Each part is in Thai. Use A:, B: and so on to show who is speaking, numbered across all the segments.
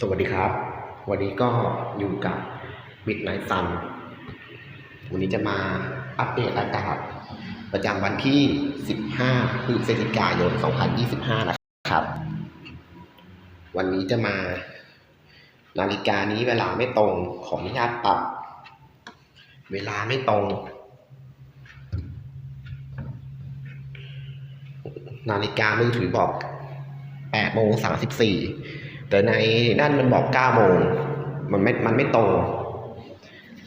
A: สวัสดีครับ วันนี้ก็อยู่กับมิดไนซัน วันนี้จะมาอัปเดตอากาศประจำวันที่ 15พฤศจิกายน 2025 นะครับ วันนี้จะมา นาฬิกานี้เวลาไม่ตรง ขออนุญาตปรับ เวลาไม่ตรง นาฬิกามือถือบอก8โมง34 แต่ในนั่นมันบอก9โมงมันไม่ มันไม่ตรง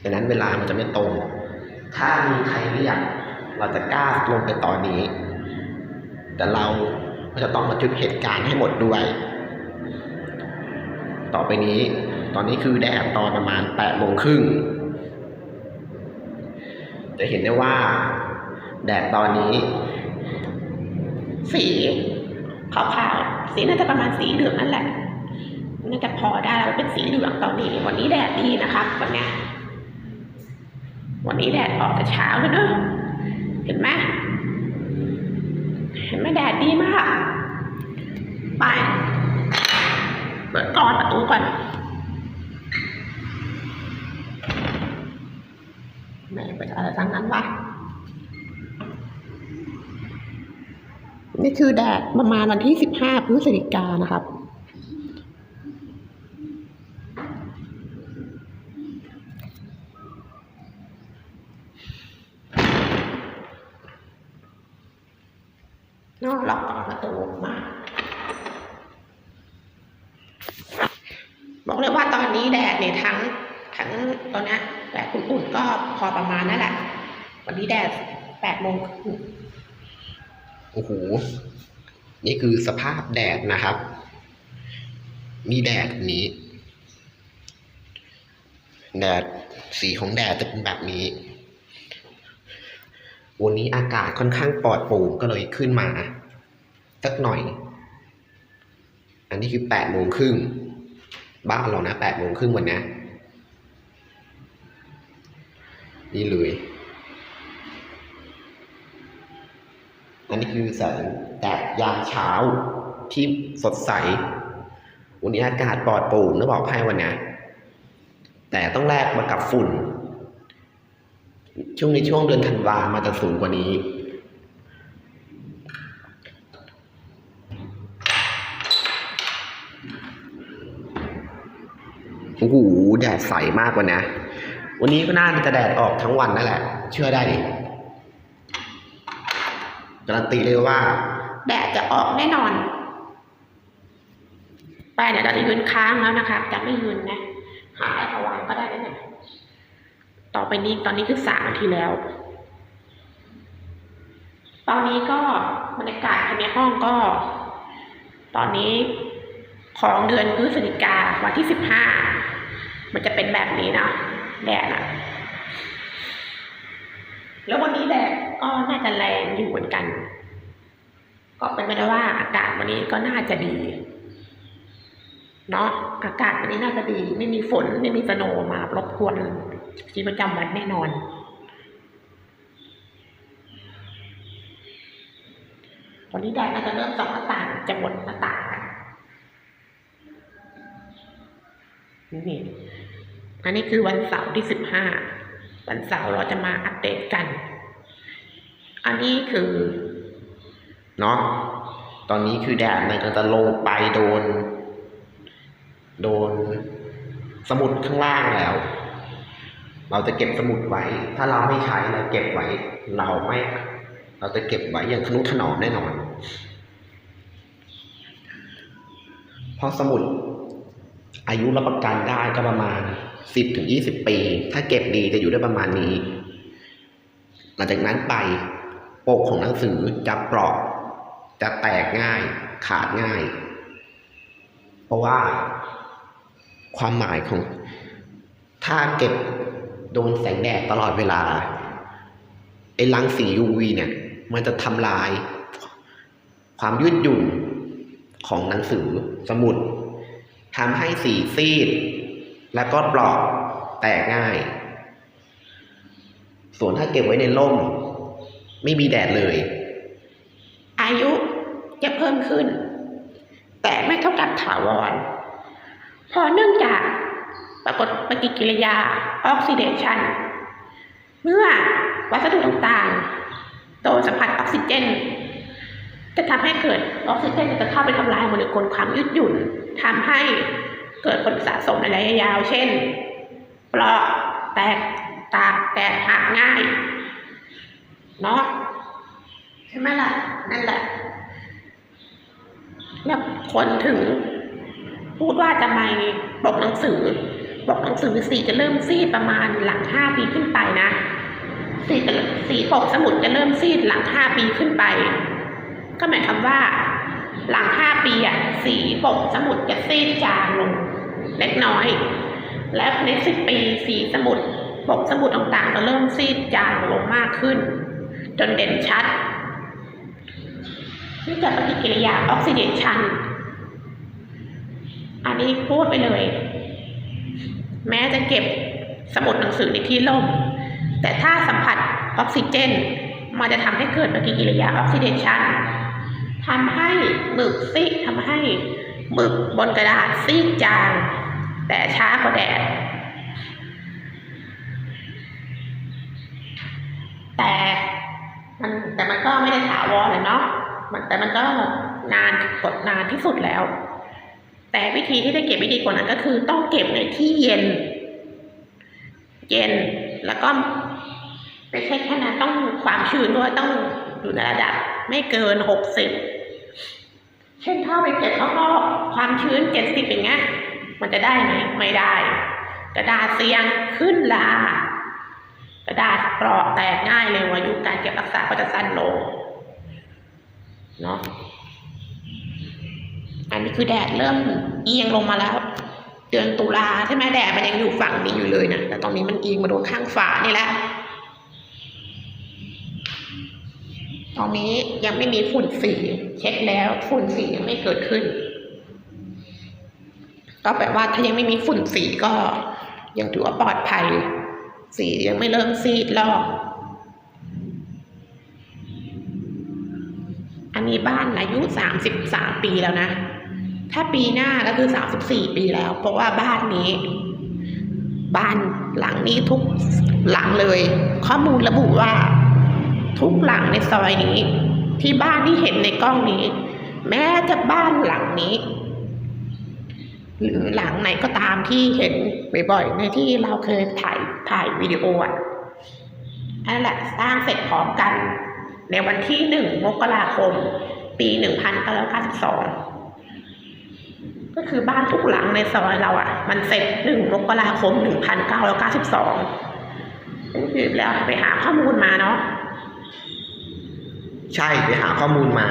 A: ดังนั้นเวลามันจะไม่ตรง ถ้ามีใครเรียก เราจะกล้าลงไปตอนนี้ แต่เราก็จะต้องบันทึกเหตุการณ์ให้หมดด้วย ต่อไปนี้ ตอนนี้คือแดดตอนประมาณ8โมงครึ่ง จะเห็นได้ว่า แดดตอนนี้
B: สีขาวๆ สีน่าจะประมาณสีเหลืองนั่นแหละ น่าจะพอได้แล้วเป็นสีเหลืองตอนนี้ วันนี้แดดดีนะครับ วันนี้วันนี้แดดออกแต่เช้าเลยเนอะเห็นไหมเห็นไหมแดดดีมาก ไปเปิดกรอนประตูก่อนไม่เปิดอะไรทั้งนั้นวะนี่คือแดดประมาณวันที่สิบห้าพฤศจิกานะครับ นอกล็อกประตูมา บอกเลยว่าตอน นี้แดนี่ทั้งทั้งตอนนี้แดดอุ่นๆก็พอประมาณนั่นแหละ วันนี้แดดแปดโมงครึ่ง
A: โอ้โห นี่คือสภาพแดดนะครับ มีแดดนี้ แดดสีของแดดจะเป็นแบบนี้ วันนี้อากาศค่อนข้างปลอดโปร่งก็เลยขึ้นมาสักหน่อย อันนี้คือแปดโมงครึ่ง บ้านเรานะแปดโมงครึ่งวันนี้นี่เลย อันนี้คือแสงแดดยามเช้าที่สดใส วันนี้อากาศปลอดโปร่งนะบอกให้วันนี้แต่ต้องแลกมากับฝุ่น ช่วงในช่วงเดือนธันวามาจะสูงกว่านี้ โอ้โหแดดใสมากวันนะ วันนี้ก็น่าจะแดดออกทั้งวันนั่นแหละ เชื่อได้ดิการันตีเลยว่า
B: แดดจะออกแน่นอนไปเนี่ยเราจะยืนค้างแล้วนะคะ จะไม่ยืนนะ หาอะไวางก็ได้แล้วเนี่ยต่อไปนี้ตอนนี้คือสามนาทีแล้ว ตอนนี้ก็บรรยากาศภายในห้องก็ ตอนนี้ของเดือนพฤศจิกาวันที่สิบห้า มันจะเป็นแบบนี้นะแดดอะแล้ววันนี้แดดก็น่าจะแรงอยู่เหมือนกัน ก็เป็นไปได้ว่าอากาศวันนี้ก็น่าจะดีเนาะอากาศวันนี้น่าจะดี ไม่มีฝนไม่มีสโนว์มารบกวนชีวิตประจำวันแน่นอนตอนนี้แดดน่าจะเริ่มส่องหน้าต่างจะหมดหน้าต่างแล้วนี่ อันนี้คือวันเสาร์ที่สิบห้าวันเสาร์เราจะมาอัปเดตกัน อันนี้คือ
A: เนาะตอนนี้คือแดดมันจะลงไปโดน โดนสมุดข้างล่างแล้ว เราจะเก็บสมุดไว้ ถ้าเราไม่ใช้เราเก็บไว้ เราไม่ เราจะเก็บไว้อย่างทนุถนอมแน่นอน เพราะสมุดอายุรับประกันได้ก็ประมาณ สิบถึงยี่สิบปี ถ้าเก็บดีจะอยู่ได้ประมาณนี้ หลังจากนั้นไปปกของหนังสือจะเปราะจะแตกง่ายขาดง่าย เพราะว่าความหมายของ ถ้าเก็บโดนแสงแดดตลอดเวลาไอ้รังสี UV เนี่ย มันจะทำลาย ความยืดหยุ่นของหนังสือสมุดทำให้สีซีด แล้วก็เปราะแตกง่าย ส่วนถ้าเก็บไว้ในร่ม ไม่มีแดดเลย
B: อายุจะเพิ่มขึ้น แต่ไม่เท่ากับถาวรเพราะเนื่องจากปรากฏปฏิกิริยาออกซิเดชันเมื่อวัสดุต่างๆโดนสัมผัสออกซิเจน จะทำให้เกิดออกซิเจนจะเข้าไปทำลายโมเลกุลความยืดหยุ่นทำให้ เกิดผลสะสมในระยะยาว เช่นเปราะแตกตากแตกหักง่ายเนาะใช่ไหมล่ะ นั่นแหละ แล้วคนถึง พูดว่าจะไม่ปกหนังสือปกหนังสือสีจะเริ่มซีดประมาณหลังห้าปีขึ้นไปนะสีสีปกสมุดจะเริ่มซีดหลังห้าปีขึ้นไป ก็หมายความว่า หลังห้าปีอะสีปกสมุดจะซีดจางลง เล็กน้อย และในสิบปีสีสมุดปกสมุดต่างๆจะเริ่มซีดจางลงมากขึ้น จนเด่นชัดนี่จากปฏิกิริยาออกซิเดชันอันนี้พูดไปเลย แม้จะเก็บสมุดหนังสือในที่ร่ม แต่ถ้าสัมผัสออกซิเจน มันจะทำให้เกิดปฏิกิริยาออกซิเดชันทำให้หมึกซีดทำให้หมึกบนกระดาษซีดจาง แต่ช้ากว่าแดด แต่มันแต่มันก็ไม่ได้ถาวรเลยเนาะมันแต่มันก็นานกดนานที่สุดแล้ว แต่วิธีที่จะเก็บวิธีกว่านั้นก็คือต้องเก็บในที่เย็น เย็นแล้วก็ไม่ใช่แค่นั้นต้องความชื้นด้วยต้องอยู่ในระดับ ไม่เกินหกสิบเช่นถ้าไปเก็บข้างนอกความชื้นเจ็ดสิบอย่างเงี้ย มันจะได้ไหมไม่ได้ กระดาษเสียงขึ้นลากระดาษเปราะแตกง่ายเลยอายุการเก็บรักษาก็จะสั้นลงเนาะอันนี้คือแดดเริ่มเอียงลงมาแล้ว เดือนตุลาใช่ไหมแดดมันยังอยู่ฝั่งนี้อยู่เลยนะแต่ตอนนี้มันเอียงมาโดนข้างฝานี่แหละตอนนี้ยังไม่มีฝุ่นสีเช็คแล้วฝุ่นสียังไม่เกิดขึ้น ก็แปลว่าถ้ายังไม่มีฝุ่นสีก็ยังถือว่าปลอดภัย สียังไม่เริ่มซีดลอกอันนี้บ้านอายุสามสิบสามปีแล้วนะ ถ้าปีหน้าก็คือสามสิบสี่ปีแล้ว เพราะว่าบ้านนี้ บ้านหลังนี้ทุกหลังเลย ข้อมูลระบุว่า ทุกหลังในซอยนี้ ที่บ้านที่เห็นในกล้องนี้ แม้จะบ้านหลังนี้ หรือหลังไหนก็ตามที่เห็นบ่อยๆในที่เราเคยถ่ายถ่ายวิดีโออะนั่นแหละสร้างเสร็จพร้อมกัน ในวันที่หนึ่งมกราคม ปีหนึ่งพันเก้าร้อยเก้าสิบสองก็คือบ้านทุกหลังในซอยเราอะ มันเสร็จหนึ่งมกราคมหนึ่งพันเก้าร้อยเก้าสิบสองคือแล้วไปหาข้อมูลมาเนาะ
A: ใช่ไปหาข้อมูลมา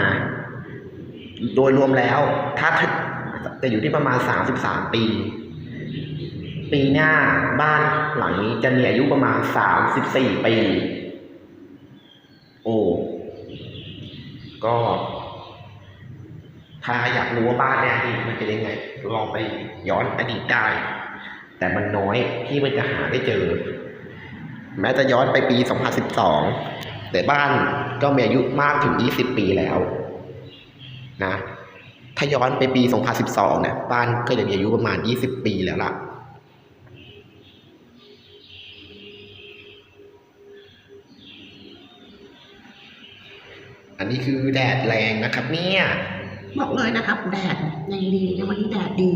A: โดยรวมแล้ว ถ้า จะอยู่ที่ประมาณสามสิบสามปี ปีหน้าบ้านหลังนี้จะมีอายุประมาณสามสิบสี่ปี โอ้ ก็ถ้าอยากรู้ว่าบ้านเนี่ยอดีตมันเป็นยังไง ลองไปย้อนอดีตได้ แต่มันน้อยที่มันจะหาได้เจอ แม้จะย้อนไปปี 2012 แต่บ้านก็มีอายุมากถึง 20 ปีแล้ว นะ ถ้าย้อนไปปี 2012เนี่ยบ้านก็จะมีอายุประมาณ 20 ปีแล้วล่ะ อันนี้คือแดดแรงนะครับ เนี่ย
B: บอกเลยนะครับ แดดยังดีในวันนี้แดดดี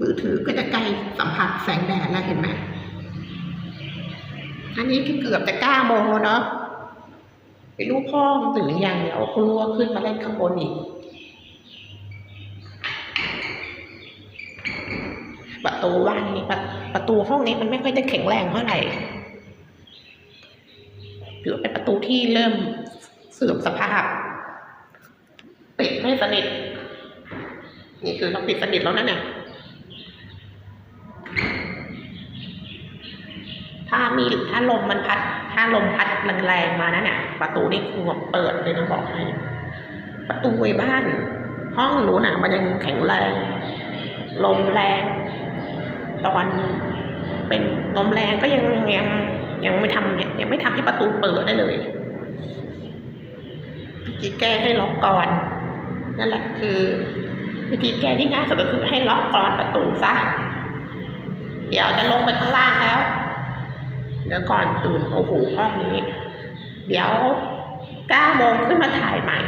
B: มือถือก็จะใกล้สัมผัสแสงแดดแล้วเห็นไหมอันนี้คือเกือบจะเก้าโมงแล้วเนาะ ไม่รู้พ่อมันตื่นหรือยังเดี๋ยวครัวขึ้นมาเล่นข้างบนอีกประตูบ้านนี้ประประตูห้องนี้มันไม่ค่อยจะแข็งแรงเท่าไหร่ถือเป็นประตูที่เริ่มเสื่อมสภาพปิดไม่สนิทนี่คือเราปิดสนิทแล้วนะเนี่ยถ้ามีถ้าลมมันพัด ลมพัดแรงๆมานะเนี่ยประตูนี่คือแบบเปิดเลยนะบอกให้ประตูไว้บ้าน ห้องหนูน่ะมันยังแข็งแรงลมแรงตอนเป็นลมแรงก็ยังยังยังไม่ทำยังไม่ทำให้ประตูเปิดได้เลยจีแก้ให้ล็อกก่อนนั่นแหละคือวิธีแก้ที่ง่ายสุดก็คือให้ล็อกกรอนประตูซะเดี๋ยวจะลงไปข้างล่างแล้ว เดี๋ยวก่อนตื่นโอ้โหรองนี้ เดี๋ยวเก้าโมงขึ้นมาถ่ายใหม่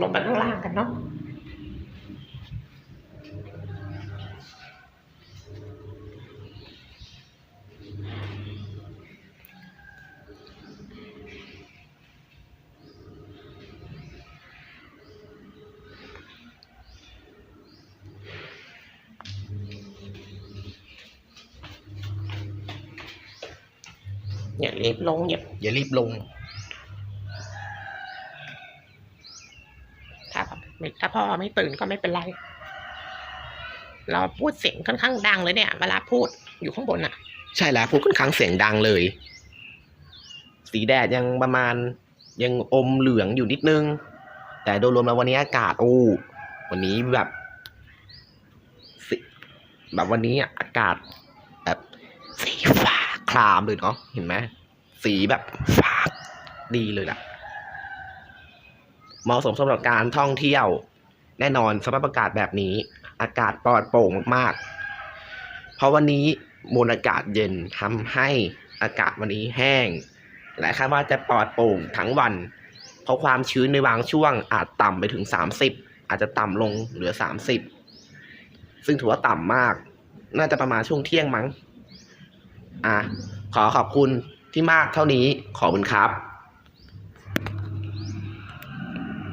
B: ลงไปข้างล่างกันเนาะ อย่ารีบลงอย่า
A: อย่ารีบลง
B: ถ้าไม่ถ้าพ่อไม่ตื่นก็ไม่เป็นไร เราพูดเสียงค่อนข้างดังเลยเนี่ยเวลาพูดอยู่ข้างบนอะ
A: ใช่แล้วพูดค่อนข้างเสียงดังเลย สีแดดยังประมาณยังอมเหลืองอยู่นิดนึง แต่โดยรวมแล้ววันนี้อากาศโอ้วันนี้แบบสิแบบวันนี้อากาศแบบสีฟ้า ครามเลยเนาะเห็นไหมสีแบบฟ้าดีเลยล่ะเหมาะสมสำหรับการท่องเที่ยว แน่นอนสภาพอากาศแบบนี้ อากาศปลอดโปร่งมากๆ เพราะวันนี้มวลอากาศเย็นทำให้อากาศวันนี้แห้ง และคาดว่าจะปลอดโปร่งทั้งวัน เพราะความชื้นในบางช่วงอาจต่ำไปถึง 30 อาจจะต่ำลงเหลือ 30 ซึ่งถือว่าต่ำมาก น่าจะประมาณช่วงเที่ยงมั้ง อะขอขอบคุณที่มากเท่านี้ขอบคุณครับ